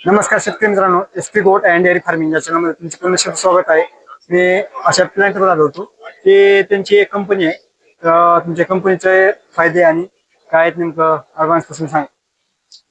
नमस्कार शेतकरी मित्रांनो S P goat and dairy farming या चॅनलमध्ये तुमचे पुन्हा स्वागत आहे. मी अशा प्लॅन्टवर आलो होतो ते त्यांची एक कंपनी आहे. तर तुमच्या कंपनीचे फायदे आणि काय आहेत नेमकं ऍडव्हान्सपासून सांग.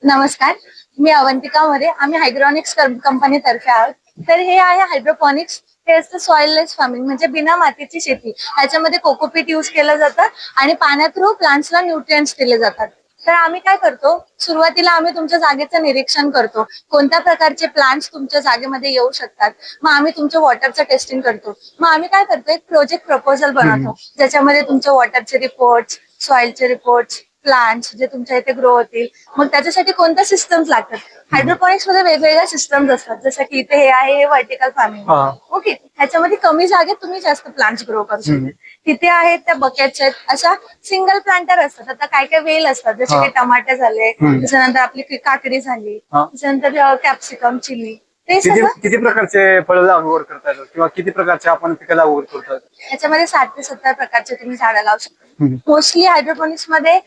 नमस्कार मी अवंतिका मध्ये आम्ही हायड्रॉनिक्स कंपनी तर्फे आहोत. तर हे आहे हायड्रोपॉनिक्स हे असतं सॉइललेस फार्मिंग म्हणजे बिना मातीची शेती. ह्याच्यामध्ये कोकोपीट युज केलं जातं आणि पाण्या थ्रू प्लांट्सला न्यूट्रिएंट्स दिले जातात. तर आम्ही काय करतो? सुरुवातीला आम्ही तुमच्या जागेचं निरीक्षण करतो. कोणत्या प्रकारचे प्लांट्स तुमच्या जागेमध्ये येऊ शकतात? मग आम्ही तुमच्या वॉटरचं टेस्टिंग करतो. मग आम्ही काय करतो? एक प्रोजेक्ट प्रपोजल बनवतो. ज्याच्यामध्ये तुमच्या वॉटरचे रिपोर्ट्स सॉइलचे रिपोर्ट्स प्लांट्स जे तुमच्या इथे ग्रो होतील. मग त्याच्यासाठी कोणत्या सिस्टम्स लागतात? हायड्रोपॉनिक्समध्ये वेगवेगळ्या सिस्टम्स असतात. जसं की इथे हे आहे हे व्हर्टिकल फार्मिंग. ओके ह्याच्यामध्ये कमी जागेत तुम्ही जास्त प्लांट्स ग्रो करू. शकता. तिथे आहेत त्या बकेट्स आहेत. अशा सिंगल प्लांटर असतात. आता काय काय वेल असतात. जसे. की टमाटे झाले. त्याच्यानंतर आपली काकडी झाली. त्याच्यानंतर कॅप्सिकम चिली ते किती प्रकारचे फळ लागवड करता येतात? किंवा किती प्रकारचे आपण पिकं लागवड करतात? याच्यामध्ये साठ ते सत्तर प्रकारचे तुम्ही झाडं लावू शकता. मोस्टली हायड्रोपोनिक्समध्ये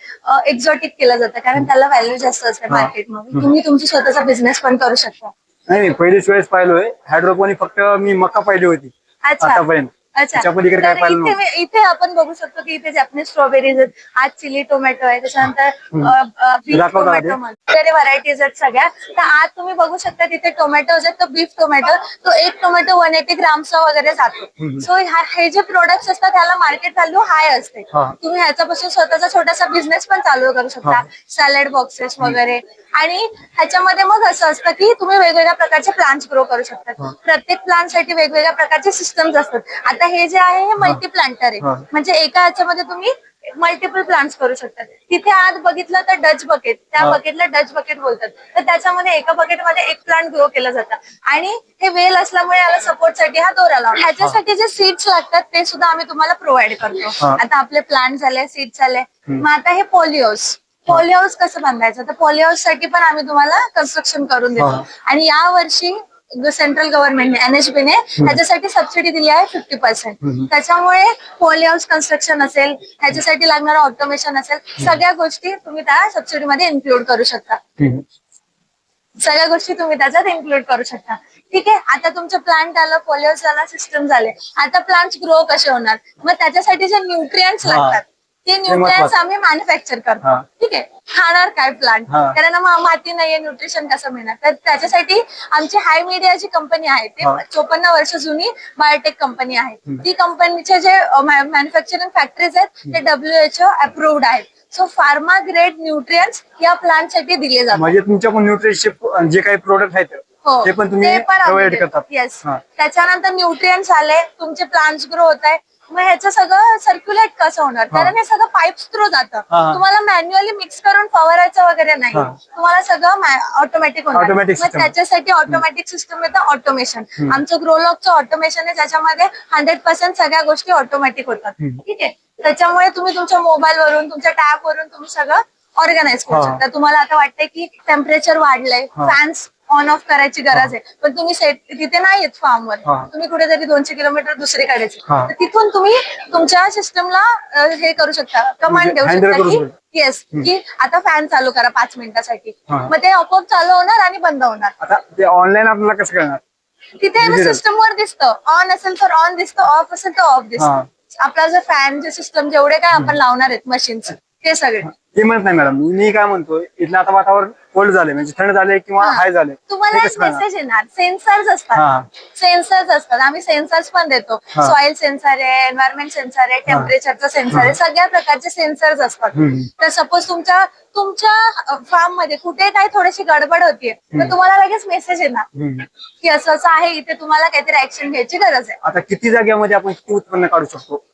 एक्झॉटिक केलं जातं. कारण त्याला व्हॅल्यू जास्त असते. मार्केटमध्ये तुम्ही तुमची स्वतःचा बिझनेस पण करू शकता. नाही नाही. पहिलीच वेळेस पाहिलोय. हायड्रोपोनिक फक्त मी मका पाहिली होती. अच्छा. आतापर्यंत. अच्छा. त्याच्या पलीकडे काय तर पाहिलं इथे. इथे आपण बघू शकतो की इथे जॅपनीज स्ट्रॉबेरीज आहेत. आज चिली टोमॅटो आहे. त्याच्यानंतर बीफ दाखव टोमॅटो वगैरे व्हरायटीज आहेत सगळ्या. तर आज तुम्ही बघू शकता तिथे टोमॅटोज आहेत. तर बीफ टोमॅटो तो एक टोमॅटो वन एटी ग्रामचा वगैरे जातो. सो हे जे प्रोडक्ट्स असतात त्याला मार्केट व्हॅल्यू हाय असते. हा. तुम्ही ह्याच्यापासून स्वतःचा छोटासा बिझनेस पण चालू करू शकता. सॅलड बॉक्सेस वगैरे. आणि ह्याच्यामध्ये मग असं असतं की तुम्ही वेगवेगळ्या प्रकारचे प्लांट्स ग्रो करू शकता. प्रत्येक प्लांटसाठी वेगवेगळ्या प्रकारचे सिस्टम्स असतात. आता हे जे आहे हे मल्टी प्लांटर आहे. म्हणजे एका ह्याच्यामध्ये तुम्ही मल्टिपल प्लांट्स करू शकता. तिथे आज बघितलं तर डच बकेट त्या. बकेटला डच बकेट बोलतात. तर त्याच्यामध्ये एका बकेटमध्ये एक प्लांट ग्रो केलं जातं. आणि हे वेल असल्यामुळे याला सपोर्टसाठी हा दोरा लावला ह्याच्यासाठी जे सीड्स लागतात ते सुद्धा आम्ही तुम्हाला प्रोव्हाइड करतो. आता आपले प्लांट झाले सीड्स झाले. मग आता हे पोलिओस पोलिओस कसं बांधायचं? तर पोलिओससाठी पण आम्ही तुम्हाला कन्स्ट्रक्शन करून देतो. आणि या वर्षी सेंट्रल गव्हर्नमेंटने एनएचबीने त्याच्यासाठी सबसिडी दिली आहे फिफ्टी पर्सेंट. त्याच्यामुळे पोली हाऊस कन्स्ट्रक्शन असेल ह्याच्यासाठी लागणारं ऑटोमेशन असेल सगळ्या गोष्टी तुम्ही त्या सबसिडीमध्ये इन्क्लूड करू शकता. सगळ्या गोष्टी तुम्ही त्याच्यात इन्क्लूड करू शकता. ठीक आहे आता तुमचं प्लांट आलं पोलिओस झाला सिस्टम झाले. आता प्लांट ग्रो कसे होणार? मग त्याच्यासाठी जे न्यूट्रियन्स हा. लागतात ते न्यूट्रियन्स. आम्ही मॅन्युफॅक्चर करतो. ठीक आहे? खाणार काय प्लांट. कारण माती नाहीये न्यूट्रिशन कसं मिळणार? तर त्याच्यासाठी आमची हाय मीडिया जी कंपनी आहे. ते चोपन्न वर्ष जुनी बायोटेक कंपनी आहे. ती कंपनीचे जे मॅन्युफॅक्चरिंग फॅक्टरीज आहेत ते डब्ल्यूएचओ अप्रुव्ड आहेत. सो फार्मा ग्रेड न्यूट्रियन्स या प्लांटसाठी दिले जातात. म्हणजे तुमच्या पण न्यूट्रिशन जे काही प्रोडक्ट आहेत हो. ते पण तुम्ही. त्याच्यानंतर न्यूट्रियन्स आले तुमचे प्लांट्स ग्रो होत आहे मग ह्याचं सगळं सर्क्युलेट कसं होणार. कारण हे सगळं पाईप्स थ्रू जातं हा. तुम्हाला मॅन्युअली मिक्स करून फवारायचं वगैरे नाही हा. तुम्हाला सगळं ऑटोमॅटिक होणार Automatic मग system. त्याच्यासाठी ऑटोमॅटिक सिस्टम येतं ऑटोमेशन आमचं ग्रोलॉकचं ऑटोमेशन आहे ज्याच्यामध्ये हंड्रेड पर्सेंट सगळ्या गोष्टी ऑटोमॅटिक होतात हम्म. ठीक आहे त्याच्यामुळे तुम्ही तुमच्या मोबाईल वरून तुमच्या टॅब वरून तुम्ही सगळं ऑर्गनाईज करू हा. शकता तुम्हाला आता वाटतंय की टेम्परेचर वाढलंय हा. फॅन्स ऑन ऑफ करायची गरज आहे पण तुम्ही सेट तिथे नाही येत फार्मवर हा. तुम्ही कुठेतरी दोनशे किलोमीटर दुसरीकडेच आहे. हा. तिथून तुम्ही तुमच्या सिस्टमला हे करू शकता कमांड म्हणजे देऊ handle शकता करू की शकता. येस की आता फॅन चालू करा पाच मिनिटासाठी हा. मग ते आपोआप चालू होणार आणि बंद होणार आता ते ऑनलाईन आपल्याला कसं करणार तिथे Digital. सिस्टम वर दिसतं ऑन असेल तर ऑन दिसतं ऑफ असेल तर ऑफ हा. दिसतं आपला जो फॅन जे सिस्टम जेवढे काय आपण लावणार आहेत मशीन्स ते सगळे. ते म्हणत नाही मॅडम. मी काय म्हणतोय इथलं आता वातावरण कोल्ड झाले म्हणजे थंड झाले किंवा हा. हाय झाले तुम्हाला एक मेसेज येणार. सेन्सर्स हा. असतात सेन्सर्स असतात. आम्ही सेन्सर्स पण देतो. हा. सॉइल सेन्सर आहे एन्व्हायरमेंट सेन्सर आहे टेम्परेचरचा सेन्सर आहे सगळ्या प्रकारचे सेन्सर्स असतात. हम्म. तर सपोज तुमच्या तुमच्या फार्ममध्ये कुठे काय थोडीशी गडबड होतीये तर तुम्हाला लगेच मेसेज येणार. हम्म. की असं असं आहे इथे तुम्हाला काहीतरी ऍक्शन घ्यायची गरज आहे. आता किती जागेमध्ये आपण किती उत्पन्न काढू शकतो?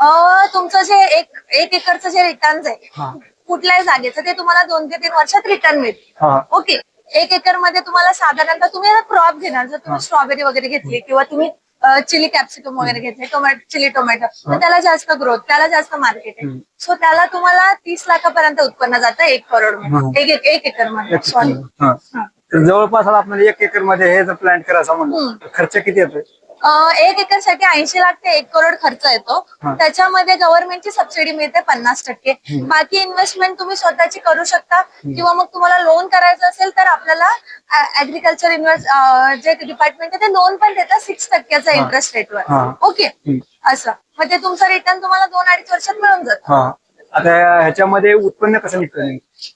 अं, तुमचं जे एक एक एकरचं जे रिटर्न हा. आहे कुठल्याही जागेचं ते तुम्हाला दोन ते तीन वर्षात रिटर्न मिळते हा. ओके. एक एकरमध्ये तुम्हाला साधारणतः तुम्ही क्रॉप घेणार. जर तुम्ही स्ट्रॉबेरी वगैरे घेतली किंवा तुम्ही चिली कॅप्सिकम वगैरे घेतले टोमॅटो चिली टोमॅटो तर त्याला जास्त ग्रोथ त्याला जास्त मार्केट आहे. सो त्याला तुम्हाला तीस लाखापर्यंत उत्पन्न जातं एक करोड हम्म. मध्ये एक एक एकरमध्ये एक सॉरी हा. तर जवळपास आता आपण एक एकरमध्ये हे जर प्लांट करायचं म्हणलं तर खर्च किती येतोय? अं, एक एकरसाठी ऐंशी लाख ते एक करोड खर्च येतो. हा. त्याच्यामध्ये गव्हर्नमेंटची सबसिडी मिळते पन्नास टक्के. बाकी इन्व्हेस्टमेंट तुम्ही स्वतःची करू शकता. किंवा मग तुम्हाला लोन करायचं असेल तर आपल्याला ऍग्रिकल्चर इन्व्हेस्ट जे डिपार्टमेंट आहे ते लोन पण देतात सिक्स टक्क्याचा इंटरेस्ट रेटवर हा. ओके असं. मग ते तुमचं रिटर्न तुम्हाला दोन अडीच वर्षात मिळून जातं. हा. आता ह्याच्यामध्ये उत्पन्न कसं निघतं नेमकं?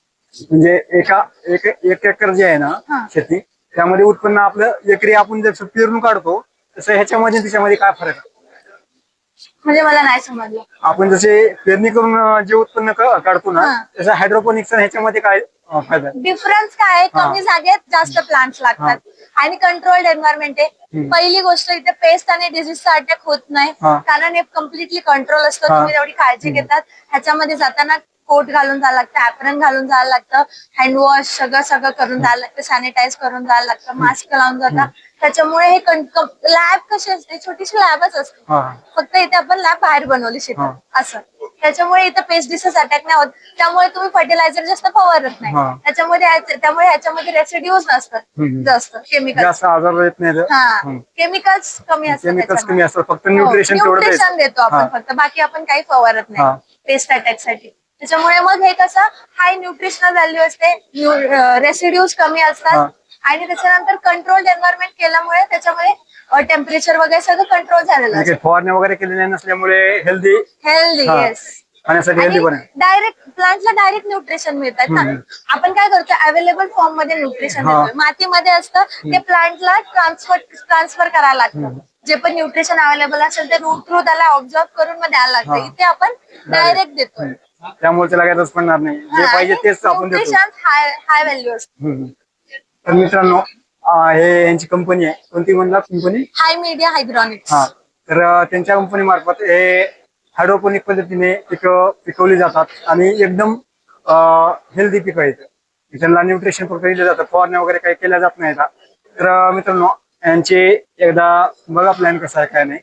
म्हणजे एका एक एक एकर जे आहे हा. ना शेती त्यामध्ये उत्पन्न आपलं एकरी आपण जसं पेरून काढतो तसं ह्याच्यामध्ये आणि त्याच्यामध्ये काय फरक आहे? म्हणजे मला नाही समजलं. आपण जसे पेरणी करून अं, जे उत्पन्न क- काढतो ना हा. तसं हायड्रोपोनिक्स ह्याच्यामध्ये काय अं, फायदा आहे? डिफरन्स काय आहे? कमी जागेत जास्त प्लांट्स लागतात. आणि कंट्रोल्ड एन्व्हायरमेंट आहे. पहिली गोष्ट इथे पेस्ट आणि डिझीजचा अटॅक होत नाही. हा. कारण हे कम्प्लिटली कंट्रोल असतं. हा. तुम्ही तेवढी काळजी घेतात. ह्याच्यामध्ये जाताना कोट घालून जायला लागतं ऍप्रन घालून जायला लागतं हँडवॉश सगळं सगळं करून जायला लागतं सॅनिटाईज करून जायला लागतं मास्क लावून जातात त्याच्यामुळे हे लॅब कशी असते? छोटीशी लॅबच असते. फक्त इथे आपण लॅब बाहेर बनवली. शेतात असं. त्याच्यामुळे इथे पेस्ट डिसेस अटॅक नाही होत. त्यामुळे तुम्ही फर्टिलायझर जास्त फवारत नाही. त्याच्यामध्ये त्यामुळे ह्याच्यामध्ये रेसिड्यूज नसतात. जास्त केमिकल जास्त आजार येत नाही हा. केमिकल्स कमी असतात केमिकल्स कमी. असतात. फक्त न्यूट्रिशन हो. देतो आपण. फक्त. बाकी आपण काही फवारत. नाही. पेस्ट अटॅकसाठी. त्याच्यामुळे मग हे कसं हाय न्यूट्रिशनल व्हॅल्यू असते रेसिड्यूज कमी. असतात. आणि त्याच्यानंतर कंट्रोल्ड एन्व्हायरमेंट केल्यामुळे त्याच्यामध्ये टेम्परेचर वगैरे सगळं कंट्रोल झालेलं असतं. फवारण्या वगैरे केलेल्या नसल्यामुळे हेल्दी हेल्दी. येस डायरेक्ट प्लांटला डायरेक्ट न्यूट्रिशन मिळतात ना. आपण काय करतो अवेलेबल फॉर्ममध्ये न्यूट्रिशन मातीमध्ये असतं ते प्लांटला ट्रान्सफर ट्रान्सफर करायला लागतं. जे पण न्यूट्रिशन अवेलेबल असेल ते रूट थ्रू त्याला ऑब्झर्व करून मग द्यायला लागतं. इथे आपण डायरेक्ट देतो त्यामुळे त्याला काही रस पडणार नाही. जे पाहिजे तेच आपण देतो. हाय व्हॅल्यू हम्म. तर मित्रांनो अं, हे यांची कंपनी आहे. कोणती म्हणला? कंपनी हाय मीडिया हायड्रॉनिक्स हा. तर अं, त्यांच्या कंपनी मार्फत हे हायड्रोपोनिक पद्धतीने पिकं पिकवली जातात आणि एकदम हेल्दी पिकं आहेत. त्यांना न्यूट्रिशन फक्त दिलं जातं फवारण्या वगैरे काही केल्या जात नाही तर अं, मित्रांनो यांचे एकदा बघा प्लॅन कसा आहे काय नाही.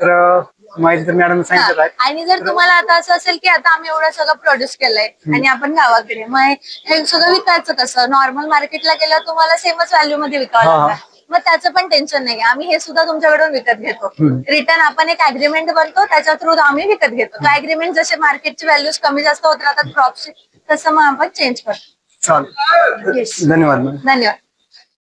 तर माहिती तर मॅडम सांगितलं आहे. आणि जर तुम्हाला आता असं असेल की आता आम्ही एवढं सगळं प्रोड्यूस केलंय आणि आपण गावाकडे मग हे सगळं विकायचं कसं? नॉर्मल मार्केटला गेलं तुम्हाला सेमच व्हॅल्यू मध्ये विकावं. लागतं मग त्याचं पण टेन्शन नाही आम्ही हे सुद्धा तुमच्याकडून विकत घेतो. रिटर्न आपण एक अग्रीमेंट बनतो त्याच्या थ्रू आम्ही विकत घेतो. तो अग्रीमेंट जसे मार्केटची व्हॅल्यूज कमी जास्त होत राहतात क्रॉपची तसं मग आपण चेंज करतो. चालेल. धन्यवाद धन्यवाद.